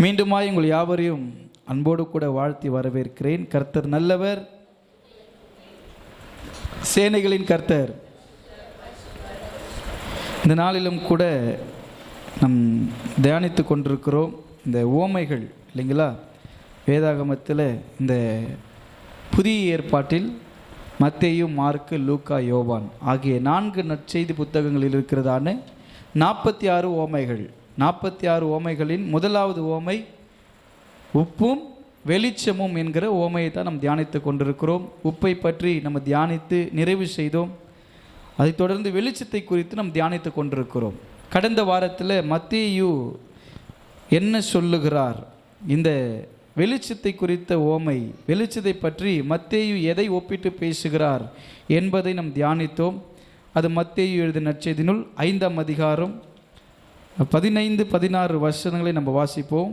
மீண்டுமாய் உங்கள் யாவரையும் அன்போடு கூட வாழ்த்தி வரவேற்கிறேன். கர்த்தர் நல்லவர். சேனைகளின் கர்த்தர். இந்த நாளிலும் கூட நம் தியானித்து கொண்டிருக்கிறோம். இந்த ஓமைகள் இல்லைங்களா? வேதாகமத்தில் இந்த புதிய ஏற்பாட்டில் மத்தேயு மார்க்கு லூக்கா யோவான் ஆகிய நான்கு நற்செய்தி புத்தகங்களில் இருக்கிறதான நாற்பத்தி ஆறு ஓமைகள் நாற்பத்தி ஆறு ஓமைகளின் முதலாவது ஓமை உப்பும் வெளிச்சமும் என்கிற ஓமையை தான் நாம் தியானித்து கொண்டிருக்கிறோம். உப்பை பற்றி நம்ம தியானித்து நிறைவு செய்தோம். அதைத் தொடர்ந்து வெளிச்சத்தை குறித்து நாம் தியானித்து கொண்டிருக்கிறோம். கடந்த வாரத்தில் மத்தியு என்ன சொல்லுகிறார்? இந்த வெளிச்சத்தை குறித்த ஓமை வெளிச்சத்தை பற்றி மத்தேயு எதை ஒப்பிட்டு பேசுகிறார் என்பதை நாம் தியானித்தோம். அது மத்தேயு எழுதின நற்செய்தினுள் ஐந்தாம் அதிகாரம் பதினைந்து பதினாறு வசனங்களை நம்ம வாசிப்போம்.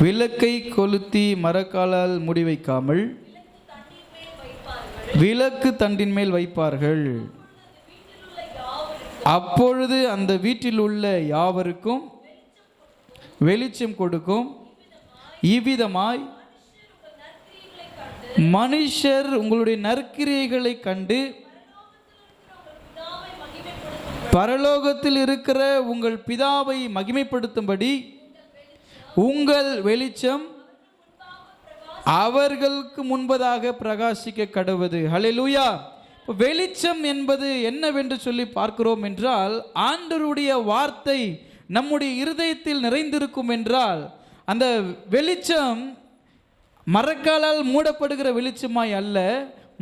விளக்கை கொளுத்தி மரக்காலால் முடி வைக்காமல் விளக்கு தண்டின் மேல் வைப்பார்கள். அப்பொழுது அந்த வீட்டில் உள்ள யாவருக்கும் வெளிச்சம் கொடுக்கும். இவ்விதமாய் மனுஷர் உங்களுடைய நற்கிரியைகளை கண்டு பரலோகத்தில் இருக்கிற உங்கள் பிதாவை மகிமைப்படுத்தும்படி உங்கள் வெளிச்சம் அவர்களுக்கு முன்பதாக பிரகாசிக்க கடவுது. ஹalleluya. இப்போ வெளிச்சம் என்பது என்னவென்று சொல்லி பார்க்கிறோம் என்றால் ஆண்டருடைய வார்த்தை நம்முடைய இருதயத்தில் நிறைந்திருக்கும் என்றால் அந்த வெளிச்சம் மரக்காலால் மூடப்படுகிற வெளிச்சமாய் அல்ல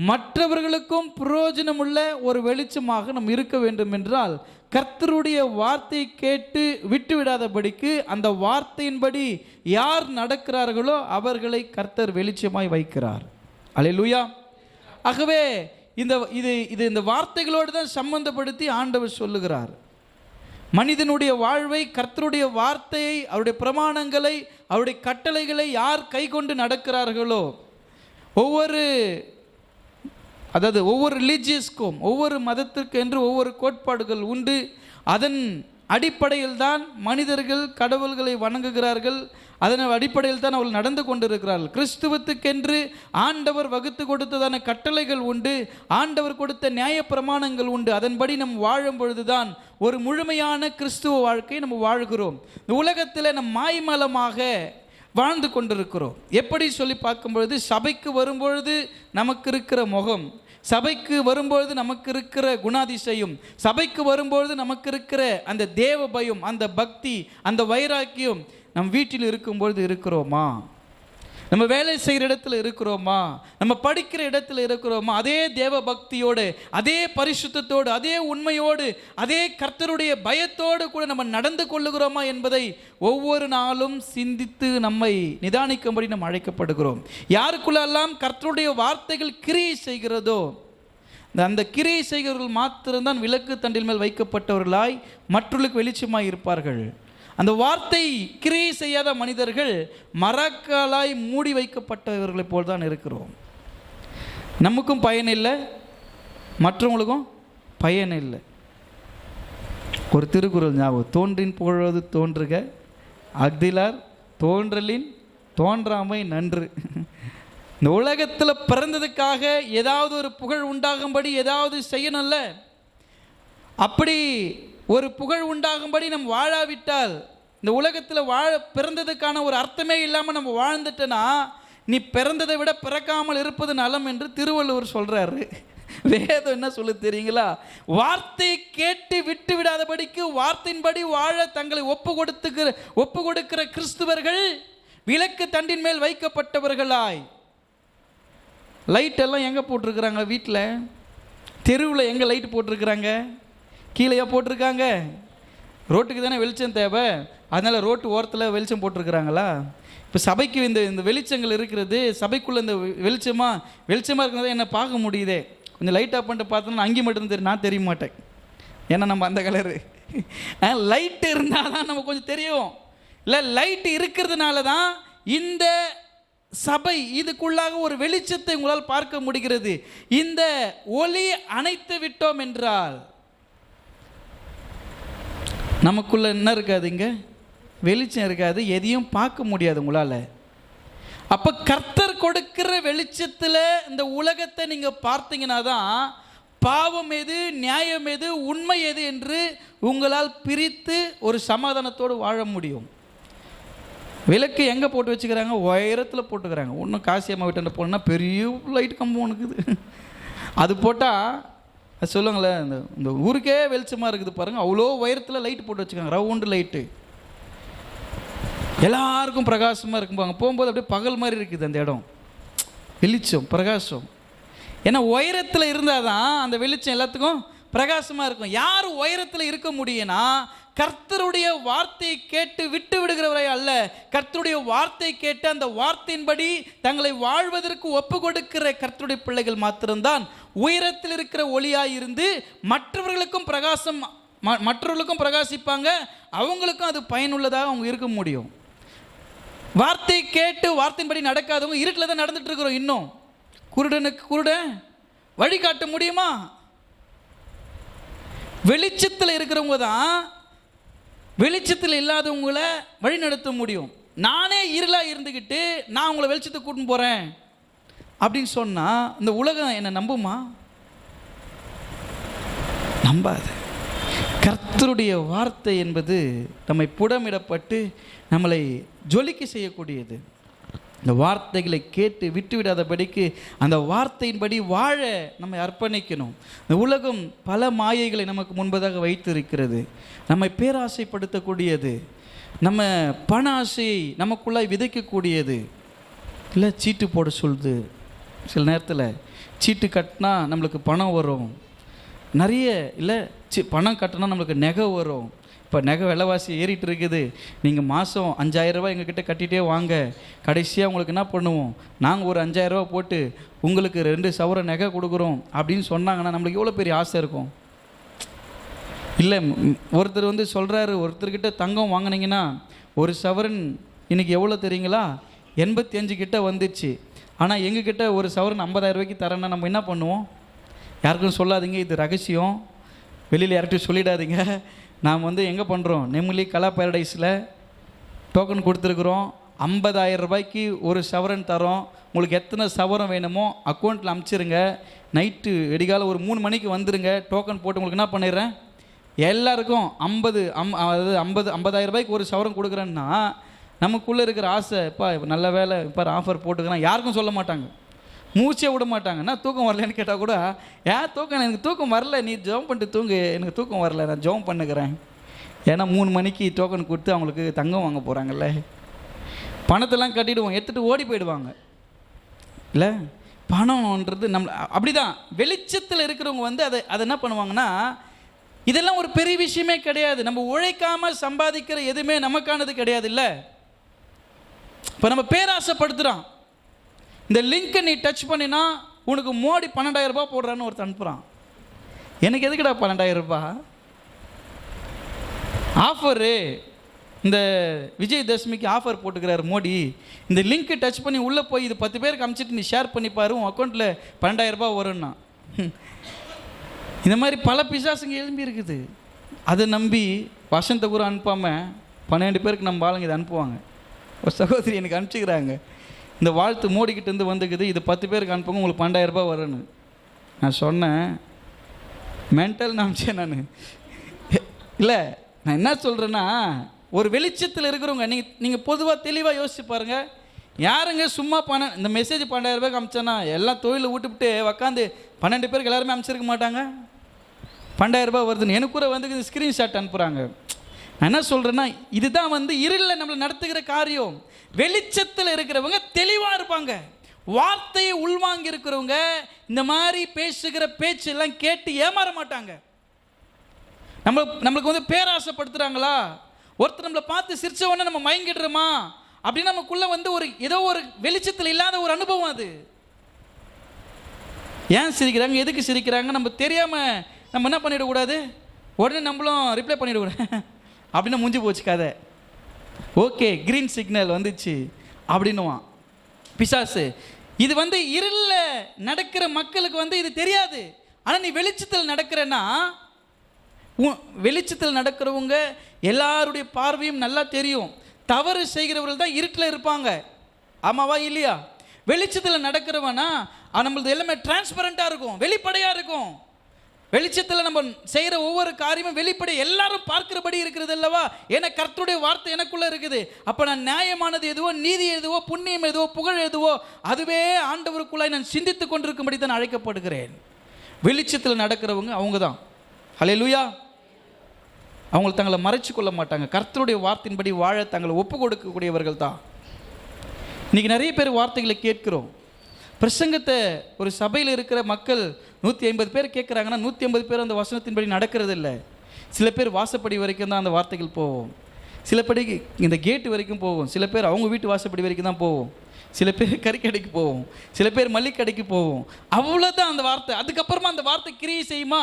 மற்றவர்களுக்கும் பிரயோஜனமுள்ள ஒரு வெளிச்சமாக நாம் இருக்க வேண்டும் என்றால் கர்த்தருடைய வார்த்தை கேட்டு விட்டு விடாதபடிக்கு அந்த வார்த்தையின்படி யார் நடக்கிறார்களோ அவர்களை கர்த்தர் வெளிச்சமாய் வைக்கிறார். அல்லேலூயா ஆகவே இந்த இது இது இந்த வார்த்தைகளோடு தான் சம்பந்தப்படுத்தி ஆண்டவர் சொல்லுகிறார். மனிதனுடைய வாழ்வை கர்த்தருடைய வார்த்தையை அவருடைய பிரமாணங்களை அவருடைய கட்டளைகளை யார் கை கொண்டு நடக்கிறார்களோ ஒவ்வொரு அதாவது ஒவ்வொரு ரிலீஜியஸ்க்கும் ஒவ்வொரு மதத்திற்கு என்று ஒவ்வொரு கோட்பாடுகள் உண்டு. அதன் அடிப்படையில் தான் மனிதர்கள் கடவுள்களை வணங்குகிறார்கள். அதன் அடிப்படையில் தான் அவள் நடந்து கொண்டிருக்கிறார்கள். கிறிஸ்துவத்துக்கென்று ஆண்டவர் வகுத்து கொடுத்ததான கட்டளைகள் உண்டு. ஆண்டவர் கொடுத்த நியாய பிரமாணங்கள் உண்டு. அதன்படி நம் வாழும் பொழுதுதான் ஒரு முழுமையான கிறிஸ்துவ வாழ்க்கையை நம்ம வாழ்கிறோம். இந்த உலகத்தில் நம் மாய்மலமாக வாழ்ந்து கொண்டிருக்கிறோம். எப்படி சொல்லி பார்க்கும்பொழுது சபைக்கு வரும்பொழுது நமக்கு இருக்கிற முகம் சபைக்கு வரும்பொழுது நமக்கு இருக்கிற குணாதிசயம் சபைக்கு வரும்பொழுது நமக்கு இருக்கிற அந்த தேவ பயம் அந்த பக்தி அந்த வைராக்கியம் நம் வீட்டில் இருக்கும்பொழுது இருக்கிறோமா? நம்ம வேலை செய்கிற இடத்துல இருக்கிறோமா? நம்ம படிக்கிற இடத்துல இருக்கிறோமா? அதே தேவ பக்தியோடு அதே பரிசுத்தத்தோடு அதே உண்மையோடு அதே கர்த்தருடைய பயத்தோடு கூட நம்ம நடந்து கொள்ளுகிறோமா என்பதை ஒவ்வொரு நாளும் சிந்தித்து நம்மை நிதானிக்கும்படி நம்ம அழைக்கப்படுகிறோம். யாருக்குள்ளெல்லாம் கர்த்தருடைய வார்த்தைகள் கிரியை செய்கிறதோ இந்த அந்த கிரியை செய்கிறவர்கள் மாத்திரம்தான் விளக்கு தண்டில் மேல் வைக்கப்பட்டவர்களாய் மற்றவர்களுக்கு வெளிச்சமாய் இருப்பார்கள். அந்த வார்த்தை கிரியை செய்யாத மனிதர்கள் மரக்காலாய் மூடி வைக்கப்பட்டவர்களைப் போல் தான் இருக்கிறோம். நமக்கும் பயன் இல்லை மற்றவங்களுக்கும் பயன் இல்லை. ஒரு திருக்குறள் ஞாபகம் தோன்றின் புகழ்வது தோன்றுக அக்திலார் தோன்றலின் தோன்றாமை நன்று. இந்த உலகத்தில் பிறந்ததுக்காக ஏதாவது ஒரு புகழ் உண்டாகும்படி ஏதாவது செய்யணும்ல? அப்படி ஒரு புகழ் உண்டாகும்படி நம்ம வாழாவிட்டால் இந்த உலகத்தில் வாழ பிறந்ததுக்கான ஒரு அர்த்தமே இல்லாமல் நம்ம வாழ்ந்துட்டோன்னா நீ பிறந்ததை விட பிறக்காமல் இருப்பது நலம் என்று திருவள்ளுவர் சொல்கிறாரு வேதம் என்ன சொல்லு தெரியுங்களா? வார்த்தை கேட்டு விட்டு விடாதபடிக்கு வார்த்தையின்படி வாழ தங்களை ஒப்பு கொடுத்துக்கிற ஒப்பு கொடுக்கிற கிறிஸ்துவர்கள் விளக்கு தண்டின் மேல் வைக்கப்பட்டவர்களாய். லைட் எல்லாம் எங்கே போட்டிருக்கிறாங்க வீட்டில் தெருவில் எங்கே லைட் போட்டிருக்கிறாங்க? கீழேயா போட்டிருக்காங்க. ரோட்டுக்கு தானே வெளிச்சம் தேவை. அதனால் ரோட்டு ஓரத்தில் வெளிச்சம் போட்டிருக்கிறாங்களா? இப்போ சபைக்கு இந்த இந்த வெளிச்சங்கள் இருக்கிறது சபைக்குள்ளே இந்த வெளிச்சமாக வெளிச்சமாக இருக்கிறத என்ன பார்க்க முடியுதே? கொஞ்சம் லைட் ஆஃப் பண்ணிட்டு பார்த்தோன்னா அங்கே மட்டும் தெரியும் நான் தெரிய மாட்டேன். ஏன்னா நம்ம அந்த கலரு லைட் இருந்தால் தான் நம்ம கொஞ்சம் தெரியும். இல்லை லைட் இருக்கிறதுனால தான் இந்த சபை இதுக்குள்ளாக ஒரு வெளிச்சத்தை உங்களால் பார்க்க முடிகிறது. இந்த ஒளி அணைத்து விட்டோம் என்றால் நமக்குள்ளே என்ன இருக்காது இங்கே? வெளிச்சம் இருக்காது எதையும் பார்க்க முடியாது உங்களால். அப்போ கர்த்தர் கொடுக்கிற வெளிச்சத்தில் இந்த உலகத்தை நீங்கள் பார்த்தீங்கன்னா தான் பாவம் எது நியாயம் எது உண்மை எது என்று உங்களால் பிரித்து ஒரு சமாதானத்தோடு வாழ முடியும். விளக்கு எங்கே போட்டு வச்சுக்கிறாங்க? உயரத்தில் போட்டுக்கிறாங்க. ஒன்றும் காசி அம்மா வீட்டில் போனால் பெரிய லைட் கம்பம் இருக்குது அது போட்டால் சொல்லுங்களேன் இந்த இந்த ஊருக்கே வெளிச்சமாக இருக்குது பாருங்கள் அவ்வளோ உயரத்தில் லைட் போட்டு வச்சுக்காங்க. ரவுண்டு லைட்டு எல்லாருக்கும் பிரகாசமாக இருக்கும்பாங்க. போகும்போது அப்படியே பகல் மாதிரி இருக்குது அந்த இடம். வெளிச்சம் பிரகாசம். ஏன்னா உயரத்தில் இருந்தால் தான் அந்த வெளிச்சம் எல்லாத்துக்கும் பிரகாசமாக இருக்கும். யார் உயரத்தில் இருக்க முடியும்னா கர்த்தருடைய வார்த்தையை கேட்டு விட்டு விடுகிறவரை அல்ல. கர்த்தருடைய வார்த்தை கேட்டு அந்த வார்த்தையின்படி தங்களை வாழ்வதற்கு ஒப்பு கொடுக்கிற கர்த்தருடைய பிள்ளைகள் மாத்திரம்தான். உயரத்தில் இருக்கிற ஒளியாய் இருந்து மற்றவர்களுக்கும் பிரகாசம் மற்றவர்களுக்கும் பிரகாசிப்பாங்க. அவங்களுக்கும் அது பயனுள்ளதாக அவங்க இருக்க முடியும். வார்த்தை கேட்டு வார்த்தையின்படி நடக்காதவங்க இருட்டில் தான் நடந்துட்டு இருக்கிறோம் இன்னும். குருடனுக்கு குருடன் வழிகாட்ட முடியுமா? வெளிச்சத்தில் இருக்கிறவங்க தான் வெளிச்சத்தில் இல்லாதவங்களை வழிநடத்த முடியும். நானே இருளாக இருந்துக்கிட்டு நான் உங்களை வெளிச்சத்துக்கு கூட்டின்னு போகிறேன் அப்படின்னு சொன்னால் இந்த உலகம் என்னை நம்புமா? நம்பாது. கர்த்தருடைய வார்த்தை என்பது நம்மை புடமிடப்பட்டு நம்மளை ஜொலிக்க செய்யக்கூடியது. இந்த வார்த்தைகளை கேட்டு விட்டுவிடாதபடிக்கு அந்த வார்த்தையின்படி வாழ நம்மை அர்ப்பணிக்கணும். இந்த உலகம் பல மாயைகளை நமக்கு முன்பதாக வைத்திருக்கிறது. நம்மை பேராசைப்படுத்தக்கூடியது. நம்ம பண ஆசையை நமக்குள்ளாய் விதைக்கக்கூடியது. இல்லை சீட்டு போட சொல்லுது. சில நேரத்தில் சீட்டு கட்டினா நம்மளுக்கு பணம் வரும். நிறைய இல்லை சி பணம் கட்டினா நம்மளுக்கு நெகை வரும். இப்போ நகை விலைவாசி ஏறிட்டு இருக்குது. நீங்கள் மாதம் அஞ்சாயிரரூபா எங்ககிட்ட கட்டிகிட்டே வாங்க. கடைசியாக உங்களுக்கு என்ன பண்ணுவோம்? நாங்கள் ஒரு அஞ்சாயிரரூபா போட்டு உங்களுக்கு ரெண்டு சவர நகை கொடுக்குறோம் அப்படின்னு சொன்னாங்கன்னா நம்மளுக்கு எவ்வளோ பெரிய ஆசை இருக்கும்? இல்லை ஒருத்தர் வந்து சொல்கிறாரு ஒருத்தர்கிட்ட தங்கம் வாங்கினீங்கன்னா ஒரு சவரன் இன்றைக்கி எவ்வளோ தெரியுங்களா? எண்பத்தி அஞ்சு கிட்ட வந்துச்சு. ஆனால் எங்ககிட்ட ஒரு சவரன் 50000 ரூபாய்க்கு தரேன்னா நம்ம என்ன பண்ணுவோம்? யாருக்கும் சொல்லாதீங்க இது ரகசியம். வெளியில் யார்கிட்டையும் சொல்லிடாதீங்க. நாம் வந்து எங்கே பண்ணுறோம் நெம்மிலி கலா பேரடைஸில் டோக்கன் கொடுத்துருக்குறோம். 50000 ரூபாய்க்கு ஒரு சவரன் தரோம். உங்களுக்கு எத்தனை சவரம் வேணுமோ அக்கௌண்ட்டில் அமுச்சிருங்க. நைட்டு வெடிகால ஒரு மூணு மணிக்கு வந்துடுங்க டோக்கன் போட்டு உங்களுக்கு என்ன பண்ணிடுறேன்? எல்லாருக்கும் ஐம்பது அம் அதாவது ஐம்பது ஐம்பதாயிரம் ரூபாய்க்கு ஒரு சவரம் கொடுக்குறேன்னா நமக்குள்ளே இருக்கிற ஆசை இப்போ நல்ல வேலை இப்போ ஆஃபர் போட்டுக்கிறேன். யாருக்கும் சொல்ல மாட்டாங்க. மூச்சே விட மாட்டாங்க. தூக்கம் வரலன்னு கேட்டால் கூட ஏன் தூக்கம் எனக்கு தூக்கம் வரல. நீ ஜெபம் பண்ணிட்டு தூங்கு. எனக்கு தூக்கம் வரல. நான் ஜெபம் பண்ணுகிறேன். ஏன்னா மூணு மணிக்கு டோக்கன் கொடுத்து அவங்களுக்கு தங்கம் வாங்க போகிறாங்கல்ல பணத்தெல்லாம் கட்டிடுவோம். எடுத்துகிட்டு ஓடி போயிடுவாங்க. இல்லை? பணம்ன்றது நம்ம அப்படிதான். வெளிச்சத்தில் இருக்கிறவங்க வந்து அதை அதை என்ன பண்ணுவாங்கன்னா இதெல்லாம் ஒரு பெரிய விஷயமே கிடையாது. நம்ம உழைக்காமல் சம்பாதிக்கிற எதுவுமே நமக்கானது கிடையாது இல்லை இப்போ நம்ம பேராசைப்படுத்துகிறோம் இந்த லிங்க்கை நீ டச் பண்ணினா உனக்கு மோடி பன்னெண்டாயிரம் ரூபாய் போடுறான்னு ஒருத்தன் அனுப்புகிறான் எனக்கு எதுக்குடா பன்னெண்டாயிரம் ரூபாய்? ஆஃபரு இந்த விஜயதசமிக்கு ஆஃபர் போட்டுக்கிறாரு மோடி. இந்த லிங்க்கை டச் பண்ணி உள்ளே போய் இது பத்து பேருக்கு அமுச்சிட்டு நீ ஷேர் பண்ணி பாரு உன் அக்கௌண்ட்டில் பன்னெண்டாயிரம் வரும்னா. இந்த மாதிரி பல பிசாசுங்க எழும்பி இருக்குது. அதை நம்பி வசந்த குரு அனுப்பாமல் பன்னெண்டு பேருக்கு நம்ம ஆளுங்க இதை அனுப்புவாங்க. ஒரு சகோதரி எனக்கு அனுப்பிச்சிக்கிறாங்க. இந்த வாழ்த்து மூடிக்கிட்டு இருந்து வந்துக்குது. இது பத்து பேருக்கு அனுப்புங்க உங்களுக்கு பன்னெண்டாயிரம் ரூபாய் வரும்னு. நான் சொன்னேன். மென்டல் நினச்சேன் நான். இல்லை நான் என்ன சொல்கிறேன்னா ஒரு வெளிச்சத்தில் இருக்கிறவங்க நீங்கள் நீங்கள் பொதுவாக தெளிவாக யோசிச்சு பாருங்கள் யாருங்க சும்மா பணம் இந்த மெசேஜ் பன்னெண்டாயிரம் ரூபாய்க்கு அமிச்சேன்னா எல்லாம் தொழிலை விட்டுவிட்டு உக்காந்து பன்னெண்டு பேருக்கு எல்லாருமே அமைச்சிருக்க மாட்டாங்க? பன்னெண்டாயிரம் ரூபாய் வருதுன்னு. எனக்கு கூட வந்து ஸ்க்ரீன்ஷாட் அனுப்புகிறாங்க நான் என்ன சொல்கிறேன்னா இதுதான் வந்து இருளில் நம்மளை நடத்துகிற காரியம். வெளிச்சத்தில் இருக்கிறவங்க தெளிவாக இருப்பாங்க. வார்த்தையை உள்வாங்கி இருக்கிறவங்க இந்த மாதிரி பேசுகிற பேச்செல்லாம் கேட்டு ஏமாற மாட்டாங்க. நம்ம நம்மளுக்கு வந்து பேராசைப்படுத்துகிறாங்களா ஒருத்தர் நம்மளை பார்த்து சிரிச்ச உடனே நம்ம மயங்கிடுறோமா? அப்படின்னு நமக்குள்ளே வந்து ஒரு ஏதோ ஒரு வெளிச்சத்தில் இல்லாத ஒரு அனுபவம் அது. ஏன் சிரிக்கிறாங்க? எதுக்கு சிரிக்கிறாங்க? நம்ம தெரியாமல் நம்ம என்ன பண்ணிடக்கூடாது? உடனே நம்மளும் ரிப்ளை பண்ணிடக்கூடாது. அப்படின்னு முடிஞ்சு போச்சு கதை ஓகே க்ரீன் சிக்னல் வந்துச்சு அப்படின்னுவான். பிசாசு இது வந்து இருளில் நடக்கிற மக்களுக்கு வந்து இது தெரியாது. ஆனால் நீ வெளிச்சத்தில் நடக்கிறன்னா உ- வெளிச்சத்தில் நடக்கிறவங்க எல்லாருடைய பார்வையும் நல்லா தெரியும். தவறு செய்கிறவர்கள் தான் இருட்டில் இருப்பாங்க. ஆமாவா இல்லையா? வெளிச்சத்தில் நடக்கிறவனா நம்மளது எல்லாமே டிரான்ஸ்பரண்ட்டாக இருக்கும் வெளிப்படையாக இருக்கும். வெளிச்சத்தில் நம்ம செய்கிற ஒவ்வொரு காரியமும் வெளிப்படை எல்லாரும் பார்க்கிறபடி இருக்கிறது அல்லவா? ஏன்னா கர்த்தருடைய வார்த்தை எனக்குள்ளே இருக்குது. அப்போ நான் நியாயமானது எதுவோ நீதி எதுவோ புண்ணியம் எதுவோ புகழ் எதுவோ அதுவே ஆண்டவருக்குள்ளாய் நான் சிந்தித்து கொண்டிருக்கும்படி தான் அழைக்கப்படுகிறேன். வெளிச்சத்தில் நடக்கிறவங்க அவங்க தான் ஹalleluya. அவங்க தங்களை மறைச்சு கொள்ள மாட்டாங்க. கர்த்தருடைய வார்த்தையின்படி வாழ தங்களை ஒப்பு கொடுக்கக்கூடியவர்கள் தான். இன்றைக்கி நிறைய பேர் வார்த்தைகளை கேட்கிறோம். பிரசங்கத்தை ஒரு சபையில் இருக்கிற மக்கள் நூற்றி ஐம்பது பேர் கேட்குறாங்கன்னா நூற்றி ஐம்பது பேர் அந்த வசனத்தின்படி நடக்கிறது இல்லை சில பேர் வாசப்படி வரைக்கும் தான் அந்த வார்த்தைகள் போவோம் சில படி இந்த கேட்டு வரைக்கும் போவோம் சில பேர் அவங்க வீட்டு வாசப்படி வரைக்கும் தான் போவோம் சில பேர் கறிக்கடைக்கு போவோம் சில பேர் மல்லிக்கடைக்கு போவோம் அவ்வளோதான் அந்த வார்த்தை. அதுக்கப்புறமா அந்த வார்த்தை கிரியை செய்யுமா?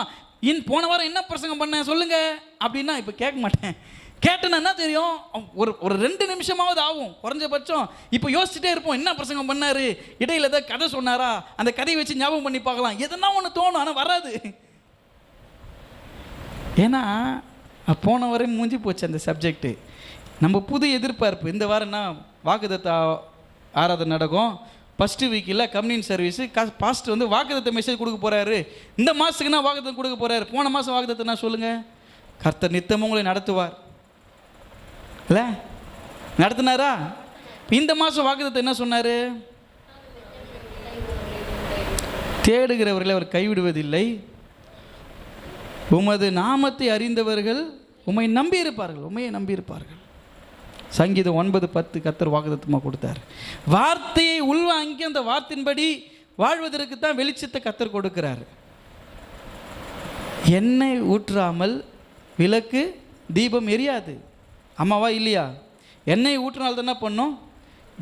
இன் போன வாரம் என்ன பிரசங்கம் பண்ணேன் சொல்லுங்கள் அப்படின்னா இப்போ கேட்க மாட்டேன். கேட்டேன்னா என்ன தெரியும்? ஒரு ஒரு ரெண்டு நிமிஷமாவது ஆகும். குறைஞ்சபட்சம் இப்போ யோசிச்சுட்டே இருப்போம். என்ன பிரசங்கம் பண்ணார்? இடையில் ஏதாவது கதை சொன்னாரா? அந்த கதையை வச்சு ஞாபகம் பண்ணி பார்க்கலாம். எதனா ஒன்று தோணும் ஆனால் வராது. ஏன்னா போன வரையும் மூஞ்சி போச்சு அந்த சப்ஜெக்ட்டு நம்ம புது எதிர்பார்ப்பு. இந்த வாரம்னா வாக்குதத்த ஆராதனை நடக்கும். ஃபஸ்ட்டு வீக்கில் கம்யூனியன் சர்வீஸு பாஸ்ட் வந்து வாக்குதத்தை மெசேஜ் கொடுக்க போகிறாரு இந்த மாதத்துக்குன்னா வாக்குதத்தம் கொடுக்க போகிறாரு போன மாதம் வாக்குதத்தனா சொல்லுங்கள் கர்த்தர் நித்தமும் உங்களை நடத்துவார். இல்லை? நடத்தினாரா? இந்த மாதம் வாக்குதத்தை என்ன சொன்னார்? தேடுகிறவர்களை அவர் கைவிடுவதில்லை. உமது நாமத்தை அறிந்தவர்கள் உம்மை நம்பியிருப்பார்கள் உமையை உண்மையை சங்கீதம் ஒன்பது பத்து கத்தர் வாக்குதத்தமாக கொடுத்தார். வார்த்தையை உள்வாங்கி அந்த வார்த்தையின்படி வாழ்வதற்கு தான் வெளிச்சத்தை கத்தர் கொடுக்கிறார். எண்ணெய் ஊற்றாமல் விளக்கு தீபம் எரியாது. ஆமாவா இல்லையா? எண்ணெய் ஊற்றினால் என்ன பண்ணும்?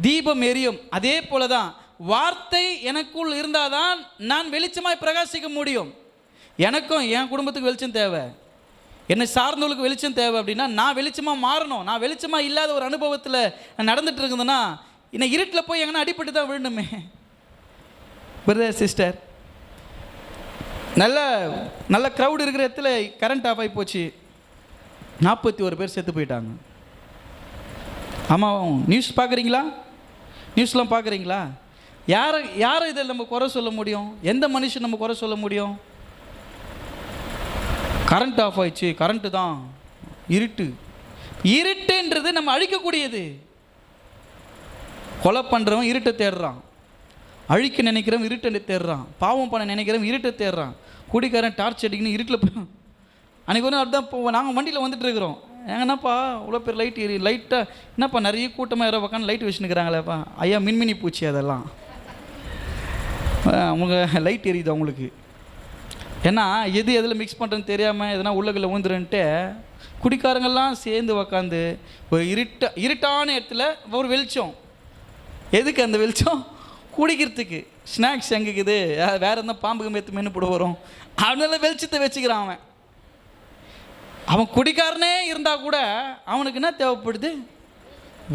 தீபம் எரியும். அதே போல தான் வார்த்தை எனக்குள் இருந்தால் தான் நான் வெளிச்சமாய் பிரகாசிக்க முடியும். எனக்கும் என் குடும்பத்துக்கு வெளிச்சம் தேவை. என்னை சார்ந்தவங்களுக்கு வெளிச்சம் தேவை அப்படின்னா நான் வெளிச்சமாக மாறணும். நான் வெளிச்சமாக இல்லாத ஒரு அனுபவத்தில் நான் நடந்துட்டு இருக்குதுன்னா என்னை இருட்டில் போய் எங்கன்னா அடிப்பட்டு தான் விழணுமே. பிரதர் சிஸ்டர் நல்ல நல்ல க்ரௌடு இருக்கிற இடத்துல கரண்ட் ஆஃப் ஆகி போச்சு. நாற்பத்தி ஒரு பேர் செத்து போயிட்டாங்க. ஆமாம் நியூஸ் பார்க்குறீங்களா? நியூஸ்லாம் பார்க்குறீங்களா? யாரை யாரை இதில் நம்ம குறை சொல்ல முடியும்? எந்த மனுஷன் நம்ம குறை சொல்ல முடியும்? கரண்ட் ஆஃப் ஆயிடுச்சு கரண்ட்டு தான். இருட்டு. இருட்டுன்றது நம்ம அழிக்கக்கூடியது. கொலை பண்ணுறவன் இருட்டை தேடுறான். அழிக்க நினைக்கிறவன் இருட்டை தேடுறான். பாவம் பண்ண நினைக்கிறவன் இருட்டை தேடுறான். குடிக்காரன் டார்ச் அடிக்கணும் இருட்டில் போய் அன்றைக்கி ஒரு நாள் தான் நாங்கள் வண்டியில் வந்துட்டு இருக்கிறோம். ஏங்கன்னாப்பா இவ்வளோ பேர் லைட் எரி லைட்டாக என்னப்பா நிறைய கூட்டமாக யாரோ உட்காந்து லைட் வச்சுன்னுக்குறாங்களேப்பா? ஐயா மின்மினி பூச்சி அதெல்லாம். அவங்க லைட் எரியுது அவங்களுக்கு ஏன்னா எது எதில் மிக்ஸ் பண்ணுறேன்னு தெரியாமல் எதனா உள்ளகில் ஊந்துருன்ட்டு குடிக்காரங்கள்லாம் சேர்ந்து உக்காந்து ஒரு இருட்ட இருட்டான இடத்துல ஒரு வெளிச்சம். எதுக்கு அந்த வெளிச்சம்? குடிக்கிறதுக்கு. ஸ்நாக்ஸ் எங்கேக்குது? வேறு என்ன பாம்புக்கு மேத்து மென்று போட வரும் அதனால வெளிச்சத்தை வச்சுக்கிறான் அவன். அவன் குடிக்காரனே இருந்தால் கூட அவனுக்கு என்ன தேவைப்படுது?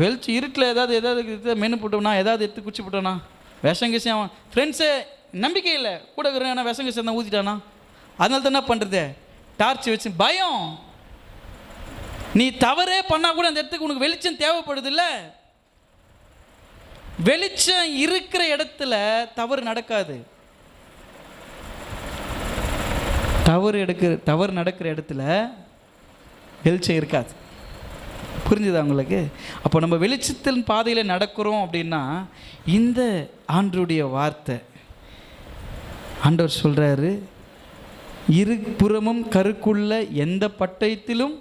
வெளிச்சு இருட்டில் ஏதாவது ஏதாவது இது மென்று போட்டோம்னா ஏதாவது எடுத்து குச்சி போட்டோனா விஷம் கிசம் அவன் ஃப்ரெண்ட்ஸு நம்பிக்கை இல்லை. கூட இருக்கிறேன் விஷம் கிசம் தான் ஊற்றிட்டானா அதனால தான் என்ன பண்ணுறது டார்ச் வச்சு பயம். நீ தவறே பண்ணால் கூட அந்த இடத்துக்கு உனக்கு வெளிச்சம் தேவைப்படுது இல்லை? வெளிச்சம் இருக்கிற இடத்துல தவறு நடக்காது. தவறு எடுக்கிற தவறு நடக்கிற இடத்துல வெளிச்சம் இருக்காது. புரிஞ்சுதா உங்களுக்கு? அப்போ நம்ம வெளிச்சத்தின் பாதையில் நடக்கிறோம் அப்படின்னா இந்த ஆண்டருடைய வார்த்தை ஆண்டவர் சொல்கிறாரு இருபுறமும் கருக்குள்ள எந்த பட்டயத்திலும்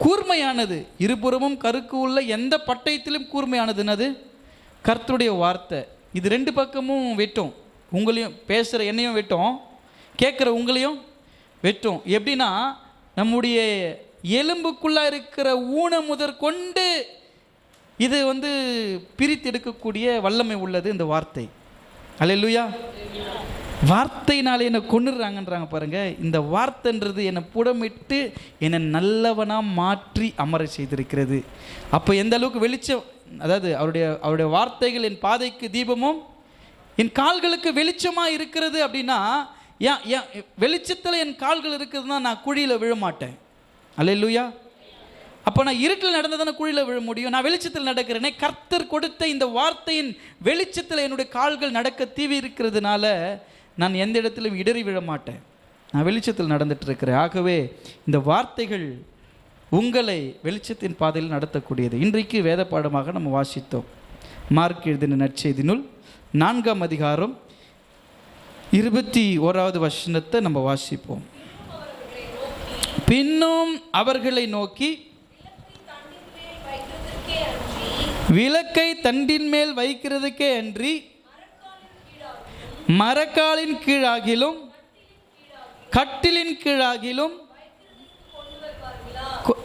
கூர்மையானது. இருபுறமும் கருக்கு உள்ள எந்த பட்டயத்திலும் கூர்மையானது என்னது? கர்த்தருடைய வார்த்தை. இது ரெண்டு பக்கமும் வெட்டும். உங்களையும் பேசுகிற என்னையும் வெட்டும். கேட்குற உங்களையும் வெட்டும். எப்படின்னா நம்முடைய எலும்புக்குள்ளே இருக்கிற ஊனம் முதற்கொண்டு இது வந்து பிரித்து எடுக்கக்கூடிய வல்லமை உள்ளது இந்த வார்த்தை. அல்லேலூயா. வார்த்தையினால் என்னை கொண்டுடுறாங்கன்றாங்க பாருங்க. இந்த வார்த்தைன்றது என்னை புடமிட்டு என்னை நல்லவனாக மாற்றி அமர செய்திருக்கிறது. அப்போ எந்த அளவுக்கு வெளிச்சம் அதாவது அவருடைய அவருடைய வார்த்தைகள் என் பாதைக்கு தீபமும் என் கால்களுக்கு வெளிச்சமாக இருக்கிறது அப்படின்னா ஏன் ஏன் வெளிச்சத்தில் என் கால்கள் இருக்கிறதுனா நான் குழியில் விழமாட்டேன். அல்ல அல்லேலூயா அப்போ நான் இருட்டில் நடந்தால் தானே குழியில் விழ முடியும். நான் வெளிச்சத்தில் நடக்கிறேனே. கர்த்தர் கொடுத்த இந்த வார்த்தையின் வெளிச்சத்தில் என்னுடைய கால்கள் நடக்க தீவி இருக்கிறதுனால நான் எந்த இடத்திலும் இடறி விழ மாட்டேன். நான் வெளிச்சத்தில் நடந்துட்டு இருக்கிறேன். ஆகவே இந்த வார்த்தைகள் உங்களை வெளிச்சத்தின் பாதையில் நடத்தக்கூடியது. இன்றைக்கு வேத பாடமாக நம்ம வாசித்தோம். மார்க் எழுதின நற்செய்தி நூல் நான்காம் அதிகாரம் இருபத்தி ஓராவது வசனத்தை நம்ம வாசிப்போம். பின்னும் அவர்களை நோக்கி விளக்கை தண்டின் மேல் வைக்கிறதுக்கே அன்றி மரக்காலின் கீழாகிலும் கட்டிலின் கீழாகிலும்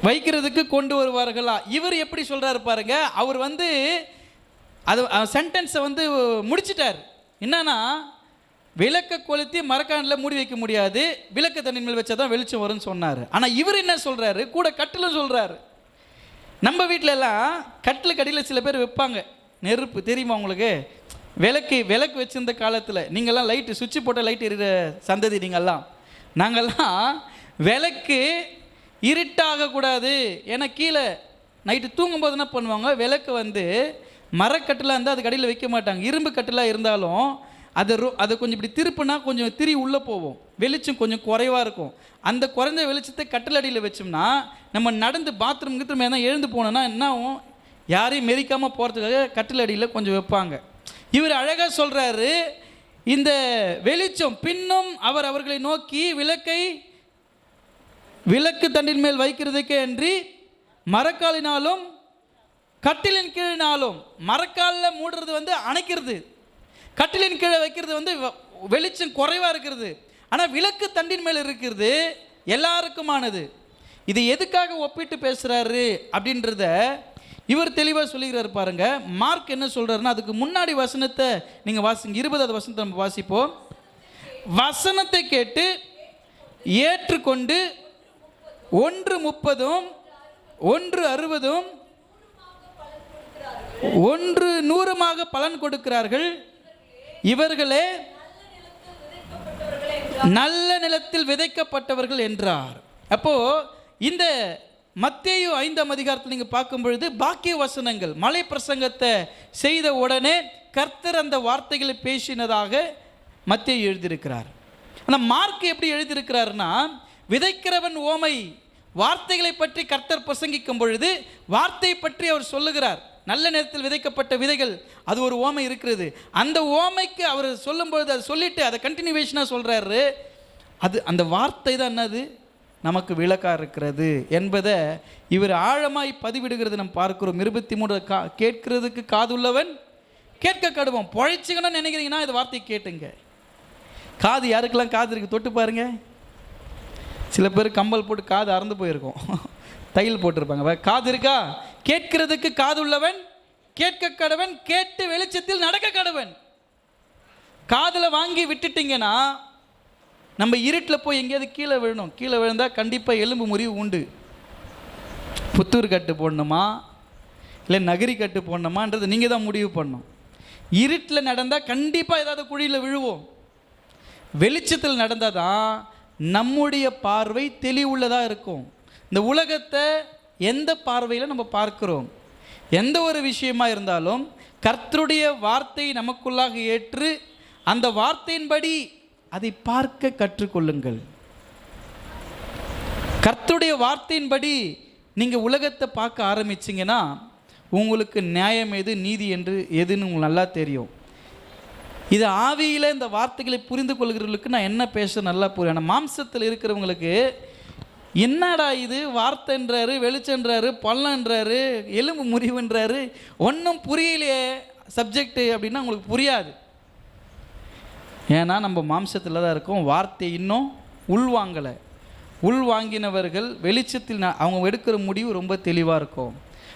வைக்கிறதுக்கு கொண்டு வருவார்களா? இவர் எப்படி சொல்றாரு பாருங்க அவர் வந்து அது சென்டென்ஸை வந்து முடிச்சிட்டார். என்னன்னா விளக்க கொளுத்தி மரக்கானில் மூடி வைக்க முடியாது. விளக்கு தண்ணின் மேல் வச்சா தான் வெளிச்சம் வரும்னு சொன்னார். ஆனால் இவர் என்ன சொல்கிறாரு கூட கட்டிலும் சொல்கிறாரு நம்ம வீட்டிலலாம் கட்டில் கடியில் சில பேர் வைப்பாங்க. நெருப்பு தெரியுமா உங்களுக்கு? விளக்கு விளக்கு வச்சிருந்த காலத்தில் நீங்கள்லாம் லைட்டு சுவிட்ச் போட்ட லைட் எரிகிற சந்ததி நீங்கள்லாம் நாங்கள்லாம் விளக்கு இருட்டாகக்கூடாது ஏன்னா கீழே நைட்டு தூங்கும்போது என்ன பண்ணுவாங்க? விளக்கு வந்து மரக்கட்டில் இருந்தால் அது கடையில் வைக்க மாட்டாங்க. இரும்பு கட்டிலாக இருந்தாலும் அதை ரொ அதை கொஞ்சம் இப்படி திருப்புனா கொஞ்சம் திரி உள்ளே போவோம். வெளிச்சம் கொஞ்சம் குறைவாக இருக்கும். அந்த குறைந்த வெளிச்சத்தை கட்டிலடியில் வச்சோம்னா நம்ம நடந்து பாத்ரூம் கீத்ரூம் எதனா எழுந்து போனோம்னா என்ன ஆகும்? யாரையும் மெரிக்காமல் போகிறதுக்காக கட்டிலடியில் கொஞ்சம் வைப்பாங்க. இவர் அழகாக சொல்கிறாரு இந்த வெளிச்சம் பின்னும் அவர் அவர்களை நோக்கி விளக்கை விளக்கு தண்டின் மேல் வைக்கிறதுக்கே அன்றி மரக்காலினாலும் கட்டிலின் கீழினாலும் மரக்காலில் மூடுறது வந்து அணைக்கிறது. கட்டிலின் கீழே வைக்கிறது வந்து வ- வெளிச்சம் குறைவாக இருக்கிறது. ஆனால் விளக்கு தண்டின் மேல் இருக்கிறது எல்லாருக்குமானது. இது எதுக்காக ஒப்பிட்டு பேசுகிறாரு அப்படின்றத இவர் தெளிவாக சொல்லுகிறார் பாருங்க. மார்க் என்ன சொல்கிறாருன்னா அதுக்கு முன்னாடி வசனத்தை நீங்கள் வாசிங்க இருபதாவது வசனத்தை நம்ம வாசிப்போம். வசனத்தை கேட்டு ஏற்றுக்கொண்டு ஒன்று முப்பதும் ஒன்று அறுபதும் ஒன்று நூறுமாக பலன் கொடுக்கிறார்கள். இவர்களே நல்ல நிலத்தில் விதைக்கப்பட்டவர்கள் என்றார். அப்போ இந்த மத்தேயு ஐந்தாம் அதிகாரத்தில் நீங்கள் பார்க்கும் பொழுது பாக்கிய வசனங்கள் மலை பிரசங்கத்தை செய்த உடனே கர்த்தர் அந்த வார்த்தைகளை பேசினதாக மத்திய எழுதியிருக்கிறார். ஆனால் மார்க் எப்படி எழுதியிருக்கிறாருன்னா விதைக்கிறவன் ஓமை வார்த்தைகளை பற்றி கர்த்தர் பிரசங்கிக்கும் பொழுது வார்த்தை பற்றி அவர் சொல்லுகிறார். நல்ல நேரத்தில் விதைக்கப்பட்ட விதைகள் அது ஒரு ஓமை இருக்கிறது. அந்த ஓமைக்கு அவர் சொல்லும் பொழுது அதை சொல்லிட்டு அதை கண்டினியூவேஷனாக சொல்கிறாரு அது அந்த வார்த்தை தான் என்னது? நமக்கு விளக்காக இருக்கிறது என்பதை இவர் ஆழமாய் பதிவிடுகிறது நம்ம பார்க்கிறோம். இருபத்தி மூணு கா கேட்கிறதுக்கு காதுள்ளவன் கேட்க கடுவோம். பொழைச்சிக்கணும்னு நினைக்கிறீங்கன்னா இந்த வார்த்தையை கேட்டுங்க. காது யாருக்கெல்லாம் காது இருக்குது தொட்டு பாருங்கள் சில பேர் கம்பல் போட்டு காது அறந்து போயிருக்கும். தையல் போட்டிருப்பாங்க. காது இருக்கா? கேட்கிறதுக்கு காது உள்ளவன் கேட்க கடவன் கேட்டு வெளிச்சத்தில் நடக்க கடவன். காதில் வாங்கி விட்டுட்டீங்கன்னா நம்ம இருட்டில் போய் எங்கேயாவது கீழே விழணும். கீழே விழுந்தால் கண்டிப்பாக எலும்பு முறிவு உண்டு. புத்தூர் கட்டு போடணுமா? இல்லை நகரி கட்டு போடணுமான்றது நீங்கள் தான் முடிவு பண்ணணும். இருட்டில் நடந்தால் கண்டிப்பாக ஏதாவது குழியில் விழுவோம். வெளிச்சத்தில் நடந்தால் தான் நம்முடைய பார்வை தெளிவுள்ளதாக இருக்கும். இந்த உலகத்தை எந்த பார்வையில் நம்ம பார்க்கிறோம்? எந்த ஒரு விஷயமா இருந்தாலும் கர்த்தருடைய வார்த்தை நமக்குள்ளாக ஏற்று அந்த வார்த்தையின்படி அதை பார்க்க கற்றுக்கொள்ளுங்கள். கர்த்தருடைய வார்த்தையின்படி நீங்கள் உலகத்தை பார்க்க ஆரம்பிச்சிங்கன்னா உங்களுக்கு நியாயம் எது நீதி என்று எதுன்னு உங்களுக்கு நல்லா தெரியும். இது ஆவியில் இந்த வார்த்தைகளை புரிந்து கொள்கிறவர்களுக்கு நான் என்ன பேச நல்லா புரியும்? ஆனால் மாம்சத்தில் இருக்கிறவங்களுக்கு என்னடா இது? வார்த்தைன்றாரு வெளிச்சன்றாரு பள்ளன்றாரு எலும்பு முறிவுன்றாரு. ஒன்றும் புரியலையே சப்ஜெக்ட்டு அப்படின்னா உங்களுக்கு புரியாது. ஏன்னா நம்ம மாம்சத்தில் தான் இருக்கோம். வார்த்தை இன்னும் உள்வாங்கலை உள்வாங்கினவர்கள் வெளிச்சத்தில் அவங்க எடுக்கிற முடிவு ரொம்ப தெளிவாக இருக்கும்.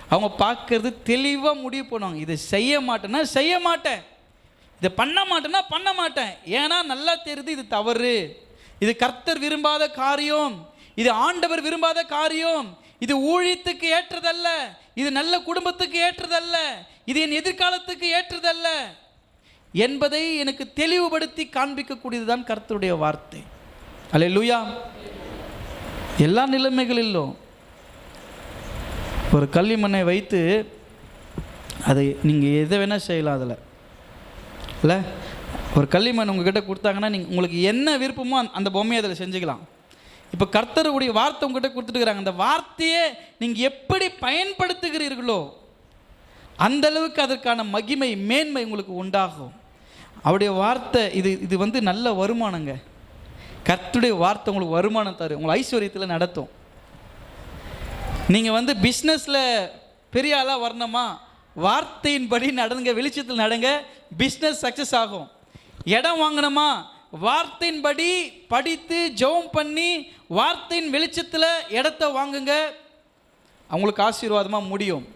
அவங்க பார்க்கறது தெளிவாக முடிவு பண்ணுவாங்க. இதை செய்ய மாட்டேன்னா செய்ய மாட்டேன். இதை பண்ண மாட்டேன்னா பண்ண மாட்டேன். ஏன்னா நல்லா தெரியுது இது தவறு. இது கர்த்தர் விரும்பாத காரியம். இது ஆண்டவர் விரும்பாத காரியம். இது ஊழியத்துக்கு ஏற்றதல்ல. இது நல்ல குடும்பத்துக்கு ஏற்றதல்ல. இது என் எதிர்காலத்துக்கு ஏற்றதல்ல. என்பதை எனக்கு தெளிவுபடுத்தி காண்பிக்கக்கூடியதுதான் கர்த்தருடைய வார்த்தை. அல்லேலூயா எல்லா நிலைமைகளிலும் ஒரு களிமண்ணை வைத்து அதை நீங்கள் எதை வேணால் செய்யலாம் அதில். இல்லை? ஒரு களிமண் உங்ககிட்ட கொடுத்தாங்கன்னா நீங்கள் உங்களுக்கு என்ன விருப்பமோ அந்த பொம்மையை அதில் செஞ்சுக்கலாம். இப்போ கர்த்தருடைய வார்த்தை உங்கள்கிட்ட கொடுத்துட்டுருக்காங்க. அந்த வார்த்தையை நீங்கள் எப்படி பயன்படுத்துகிறீர்களோ அந்த அளவுக்கு அதற்கான மகிமை மேன்மை உங்களுக்கு உண்டாகும். அவருடைய வார்த்தை இது இது வந்து நல்ல வருமானங்க. கர்த்துடைய வார்த்தை உங்களுக்கு வருமானம் தரும். உங்களை ஐஸ்வர்யத்தில் நடத்தும். நீங்கள் வந்து பிஸ்னஸில் பெரிய ஆளாக வரணுமா? வார்த்தையின்படி நடங்க வெளிச்சத்தில் நடங்க பிஸ்னஸ் சக்ஸஸ் ஆகும். இடம் வாங்கணுமா? வார்த்தையின்படி படித்து ஜெபம் பண்ணி வார்த்தையின் வெளிச்சத்தில் இடத்த வாங்குங்க. அவங்களுக்கு ஆசீர்வாதமாக முடியும்.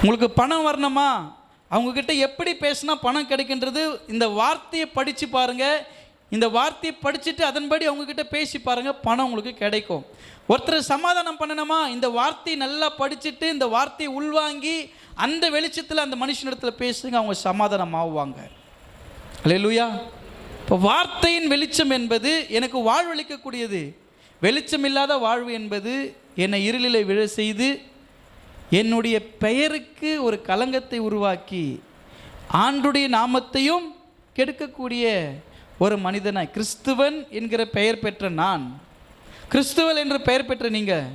உங்களுக்கு பணம் வரணுமா? அவங்கக்கிட்ட எப்படி பேசினா பணம் கிடைக்கின்றது? இந்த வார்த்தையை படித்து பாருங்கள் இந்த வார்த்தையை படிச்சுட்டு அதன்படி அவங்கக்கிட்ட பேசி பாருங்கள் பணம் உங்களுக்கு கிடைக்கும். ஒருத்தர் சமாதானம் பண்ணணுமா? இந்த வார்த்தையை நல்லா படிச்சுட்டு இந்த வார்த்தையை உள்வாங்கி அந்த வெளிச்சத்தில் அந்த மனுஷனிடத்துல பேசுங்க. அவங்க சமாதானம் ஆகுவாங்க அல்லேலூயா இப்போ வார்த்தையின் வெளிச்சம் என்பது எனக்கு வாழ்வளிக்கக்கூடியது வெளிச்சம் இல்லாத வாழ்வு என்பது என்னை இருளிலை விழ செய்து என்னுடைய பெயருக்கு ஒரு கலங்கத்தை உருவாக்கி ஆண்டுடைய நாமத்தையும் கெடுக்கக்கூடிய ஒரு மனிதனாய் கிறிஸ்துவன் என்கிற பெயர் பெற்ற நான். கிறிஸ்துவல் என்ற பெயர் பெற்ற நீங்கள்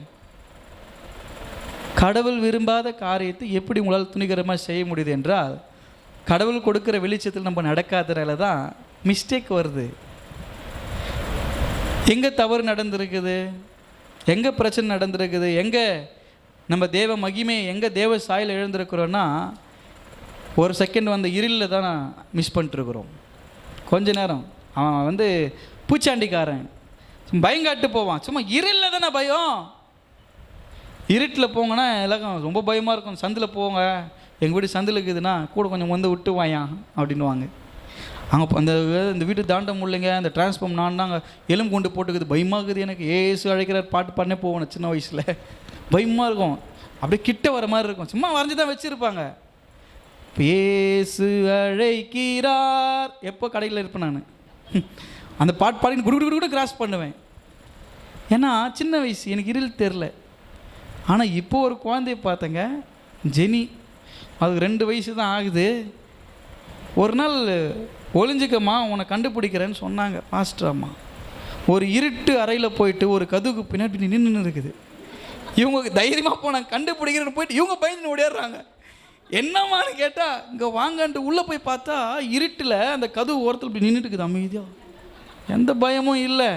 கடவுள் விரும்பாத காரியத்தை எப்படி உங்களால் துணிகரமாக செய்ய முடியுது என்றால் கடவுள் கொடுக்குற வெளிச்சத்தில் நம்ம நடக்காதனால தான் மிஸ்டேக் வருது. எங்கே தவறு நடந்திருக்குது? எங்கே பிரச்சனை நடந்திருக்குது? எங்கே நம்ம தேவ மகிமை எங்கே தேவ சாயில் எழுந்திருக்கிறோன்னா ஒரு செகண்ட் வந்த இருளில் தான் மிஸ் பண்ணிட்டுருக்குறோம். கொஞ்ச நேரம். அவன் வந்து பூச்சாண்டிக்காரன். சும்மா பயங்காட்டு போவான். சும்மா இருளில் தானே பயம். இருட்டில் போங்கன்னா எல்லாருக்கும் ரொம்ப பயமாக இருக்கும். சந்தில் போங்க. எங்கள் வீடு சந்தில் இருக்குதுன்னா கூட கொஞ்சம் வந்து விட்டு வாயா அப்படின்னுவாங்க. அங்கே அந்த இந்த வீட்டு தாண்ட முடியலைங்க அந்த டிரான்ஸ்ஃபார்ம் நான் நாங்கள் எலும்பு கொண்டு போட்டுக்குது. பயமாகுது எனக்கு. ஏசு அழைக்கிறார் பாட்டு பாடனே போவேன் சின்ன வயசில். பயமாக இருக்கும். அப்படியே கிட்ட வர மாதிரி இருக்கும். சும்மா வரைஞ்சி தான் வச்சுருப்பாங்க. பேசு அழைக்கிறார். எப்போ கடையில் இருப்பேன் நான்? அந்த பாட்டு பாடின்னு குடு குடு கூட கிராஸ் பண்ணுவேன். ஏன்னா சின்ன வயசு எனக்கு இருள் தெரில ஆனால் இப்போ ஒரு குழந்தைய பார்த்தேங்க ஜெனி. அதுக்கு ரெண்டு வயசு தான் ஆகுது. ஒரு நாள் ஒளிஞ்சுக்கம்மா உன்னை கண்டுபிடிக்கிறேன்னு சொன்னாங்க மாஸ்டர் அம்மா. ஒரு இருட்டு அறையில் போயிட்டு ஒரு கதுக்கு பின்னாடி நின்று இருக்குது. இவங்க தைரியமாக போனாங்க கண்டுபிடிக்கிறேன்னு போயிட்டு இவங்க பயந்து ஓடிடுறாங்க என்னம்மான்னு கேட்டால் இங்கே வாங்கன்ட்டு உள்ளே போய் பார்த்தா இருட்டில் அந்த கதவு ஓரத்தில் இப்படி நின்றுட்டு இருக்குது அமைதியாக எந்த பயமும் இல்லை.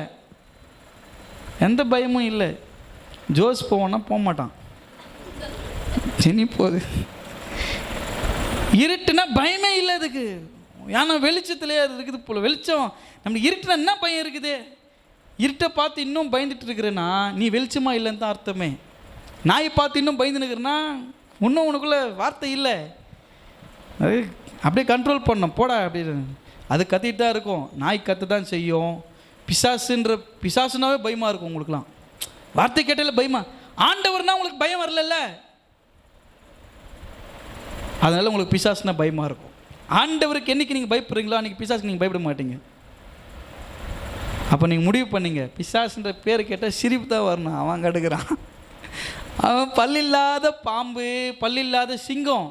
எந்த பயமும் இல்லை. ஜோஸ் போவான்னா போக மாட்டான் சினி போகுது. இருட்டுனா பயமே இல்லை அதுக்கு. ஏன்னா வெளிச்சத்திலே அது இருக்குது போல. வெளிச்சம் நம்ம இருட்டுனா என்ன பயம் இருக்குது? இருட்டை பார்த்து இன்னும் பயந்துட்டு இருக்கிறேன்னா நீ வெளிச்சமா இல்லைன்னு தான் அர்த்தமே. நாய் பார்த்து இன்னும் பயந்து நிற்கிறேன்னா இன்னும் உனக்குள்ள வார்த்தை இல்லை. அது அப்படியே கண்ட்ரோல் பண்ணோம் போடா அப்படின்னு அது கத்திட்டு தான் இருக்கும். நாய் கற்று தான் செய்யும். பிசாசுன்ற பிசாசுனாவே பயமாக இருக்கும் உங்களுக்குலாம் வார்த்தை கேட்டால பயமா. ஆண்டவர்னா உங்களுக்கு பயம் வரலல்ல? அதனால் உங்களுக்கு பிசாசுனா பயமாக இருக்கும். ஆண்டவருக்கு என்னைக்கு நீங்கள் பயப்படுறீங்களோ அன்றைக்கி பிசாசுக்கு நீங்கள் பயப்பட மாட்டீங்க. அப்போ நீங்கள் முடிவு பண்ணீங்க. பிசாசுன்ற பேர் கேட்டால் சிரிப்பு தான் வரணும் அவன் கடுக்கிறான். அவன் பல்லில்லாத பாம்பு பல்லில்லாத சிங்கம்.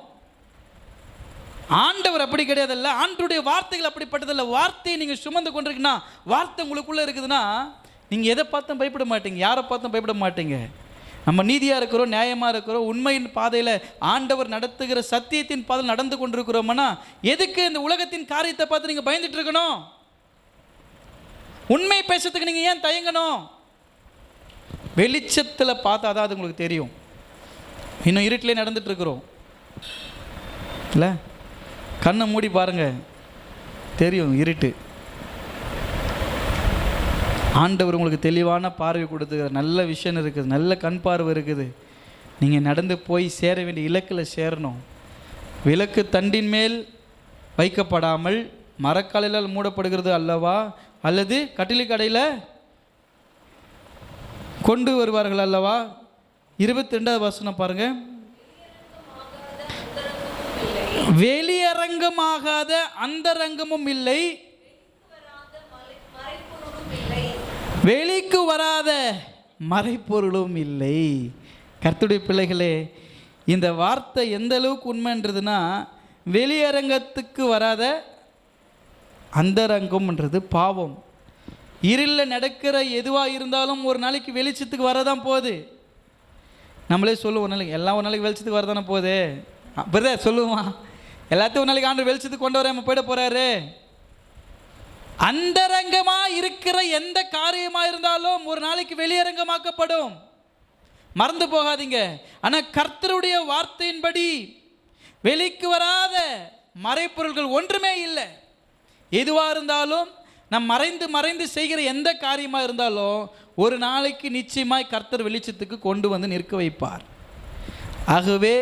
ஆண்டவர் அப்படி கிடையாதுல்ல. ஆண்டருடைய வார்த்தைகள் அப்படிப்பட்டதில்ல. வார்த்தையை நீங்கள் சுமந்து கொண்டிருக்குன்னா வார்த்தை உங்களுக்குள்ளே இருக்குதுன்னா நீங்கள் எதை பார்த்தும் பயப்பட மாட்டீங்க. யாரை பார்த்தும் பயப்பட மாட்டீங்க? நம்ம நீதியாக இருக்கிறோம் நியாயமாக இருக்கிறோம் உண்மையின் பாதையில் ஆண்டவர் நடத்துகிற சத்தியத்தின் பாதையில் நடந்து கொண்டிருக்கிறோம்னா எதுக்கு இந்த உலகத்தின் காரியத்தை பார்த்து நீங்கள் பயந்துட்டு இருக்கணும்? உண்மை பேசுறதுக்கு நீங்கள் ஏன் தயங்கணும்? வெளிச்சத்தில் பார்த்தா தான் அது உங்களுக்கு தெரியும். இன்னும் இருட்டிலே நடந்துட்டு இருக்கிறோம். இல்லை? கண்ணை மூடி பாருங்கள் தெரியும் இருட்டு. ஆண்டவர் உங்களுக்கு தெளிவான பார்வை கொடுத்துருக்கார். நல்ல விஷயம் இருக்குது. நல்ல கண் பார்வை இருக்குது. நீங்கள் நடந்து போய் சேர வேண்டிய இலக்கில் சேரணும். விளக்கு தண்டின் மேல் வைக்கப்படாமல் மரக்காலிலால் மூடப்படுகிறது அல்லவா? அல்லது கட்டிலிக்கடையில் கொண்டு வருவார்கள் அல்லவா? இருபத்தி ரெண்டாவது வசனம் பாருங்க. வெளியரங்கமாகாத அந்தரங்கமும் இல்லை. வெளிக்கு வராத மறைப்பொருளும் இல்லை. கர்த்துடைய பிள்ளைகளே இந்த வார்த்தை எந்த அளவுக்கு உண்மைன்றதுன்னா வெளியரங்கத்துக்கு வராத அந்தரங்கம்ன்றது பாவம். இருளில் நடக்கிற எதுவாக இருந்தாலும் ஒரு நாளைக்கு வெளிச்சத்துக்கு வரதான் போகுது. நம்மளே சொல்லுவோம் ஒரு நாளைக்கு எல்லாம் ஒரு நாளைக்கு வெளிச்சத்துக்கு வரதானே போகுது. பிரதர் சொல்லுவான் எல்லாத்தையும் ஒரு நாளைக்கு ஆண்டு வெளிச்சத்துக்கு கொண்டு வர போயிட போகிறாரு அந்தரங்கமாக இருக்கிற எந்த காரியமாக இருந்தாலும் ஒரு நாளைக்கு வெளியரங்கமாக்கப்படும். மறந்து போகாதீங்க. ஆனால் கர்த்தருடைய வார்த்தையின்படி வெளிக்கு வராத மறைப்பொருள்கள் ஒன்றுமே இல்லை. எதுவாக இருந்தாலும் நம் மறைந்து மறைந்து செய்கிற எந்த காரியமாக இருந்தாலும் ஒரு நாளைக்கு நிச்சயமாய் கர்த்தர் வெளிச்சத்துக்கு கொண்டு வந்து நிற்க வைப்பார். ஆகவே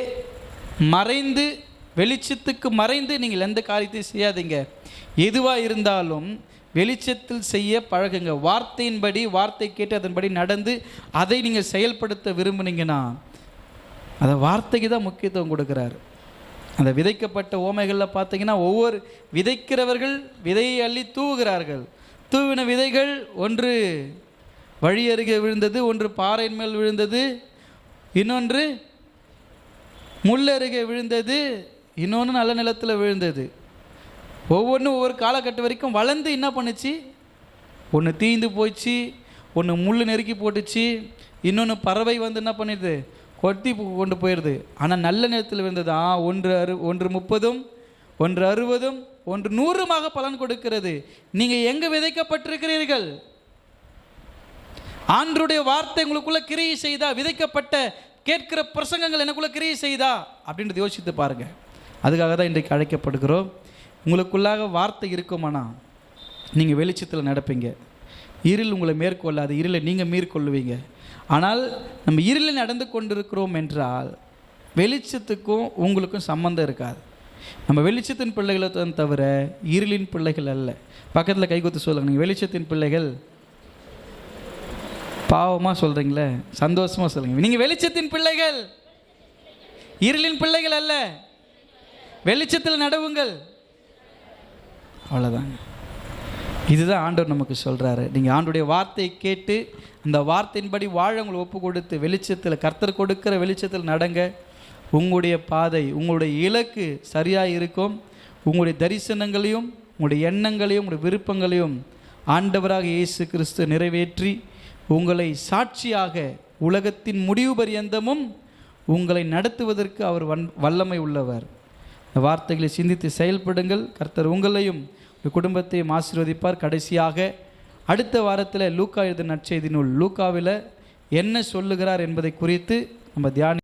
மறைந்து வெளிச்சத்துக்கு மறைந்து நீங்கள் எந்த காரியத்தையும் செய்யாதீங்க. எதுவாக இருந்தாலும் வெளிச்சத்தில் செய்ய பழகுங்க. வார்த்தையின்படி வார்த்தை கேட்டு அதன்படி நடந்து அதை நீங்கள் செயல்படுத்த விரும்புனீங்கன்னா அந்த வார்த்தைக்கு தான் முக்கியத்துவம் கொடுக்குறாரு. அந்த விதைக்கப்பட்ட ஓமைகளில் பார்த்தீங்கன்னா ஒவ்வொரு விதைக்கிறவர்கள் விதையை அள்ளி தூவுகிறார்கள். தூவின விதைகள் ஒன்று வழி அருகே விழுந்தது ஒன்று பாறையின் மேல் விழுந்தது இன்னொன்று முள் அருகே விழுந்தது இன்னொன்று நல்ல நிலத்தில் விழுந்தது. ஒவ்வொன்றும் ஒவ்வொரு காலகட்டம் வரைக்கும் வளர்ந்து என்ன பண்ணுச்சு? ஒன்று தீந்து போச்சு ஒன்று முள் நெருக்கி போட்டுச்சு இன்னொன்று பறவை வந்து என்ன பண்ணிடுது? கொத்தி கொண்டு போயிடுது. ஆனால் நல்ல நேரத்தில் இருந்ததா ஒன்று அறு ஒன்று முப்பதும் ஒன்று அறுபதும் ஒன்று நூறுமாக பலன் கொடுக்கிறது. நீங்கள் எங்கே விதைக்கப்பட்டிருக்கிறீர்கள்? ஆண்டருடைய வார்த்தை உங்களுக்குள்ள கிரியை செய்தா? விதைக்கப்பட்ட கேட்கிற பிரசங்கங்கள் எனக்குள்ள கிரியை செய்தா? அப்படின்றத யோசித்து பாருங்க. அதுக்காக தான் இன்றைக்கு அழைக்கப்படுகிறோம். உங்களுக்குள்ளாக வார்த்தை இருக்குமானா? நீங்கள் வெளிச்சத்தில் நடப்பீங்க. இருள் உங்களை மேற்கொள்ளாது இருளை நீங்கள் மேற்கொள்ளுவீங்க. ஆனால் நம்ம இருளில் நடந்து கொண்டிருக்கிறோம் என்றால் வெளிச்சத்துக்கும் உங்களுக்கும் சம்மந்தம் இருக்காது. நம்ம வெளிச்சத்தின் பிள்ளைகளை தான் தவிர இருளின் பிள்ளைகள் அல்ல. பக்கத்தில் கைகொத்து சொல்லுங்க நீங்கள் வெளிச்சத்தின் பிள்ளைகள்? பாவமாக சொல்கிறீங்களே சந்தோஷமாக சொல்லுங்கள் நீங்கள் வெளிச்சத்தின் பிள்ளைகள்? இருளின் பிள்ளைகள் அல்ல. வெளிச்சத்தில் நடவுங்கள். அவ்வளோதாங்க இதுதான் ஆண்டவர் நமக்கு சொல்கிறாரு நீங்கள் ஆண்டுடைய வார்த்தையை கேட்டு அந்த வார்த்தையின்படி வாழ உங்களை ஒப்பு கொடுத்து வெளிச்சத்தில் கர்த்தர் கொடுக்கிற வெளிச்சத்தில் நடங்க. உங்களுடைய பாதை உங்களுடைய இலக்கு சரியாக இருக்கும். உங்களுடைய தரிசனங்களையும் உங்களுடைய எண்ணங்களையும் உங்களுடைய விருப்பங்களையும் ஆண்டவராக இயேசு கிறிஸ்து நிறைவேற்றி உங்களை சாட்சியாக உலகத்தின் முடிவு பரியந்தமும் உங்களை நடத்துவதற்கு அவர் வன் வல்லமை உள்ளவர். இந்த வார்த்தைகளை சிந்தித்து செயல்படுங்கள். கர்த்தர் உங்களையும் உங்கள் குடும்பத்தையும் ஆசீர்வதிப்பார். கடைசியாக அடுத்த வாரத்தில் லூக்கா எழுதின நற்செய்தி நூல் லூக்காவில் என்ன சொல்லுகிறார் என்பதை குறித்து நம்ம தியானி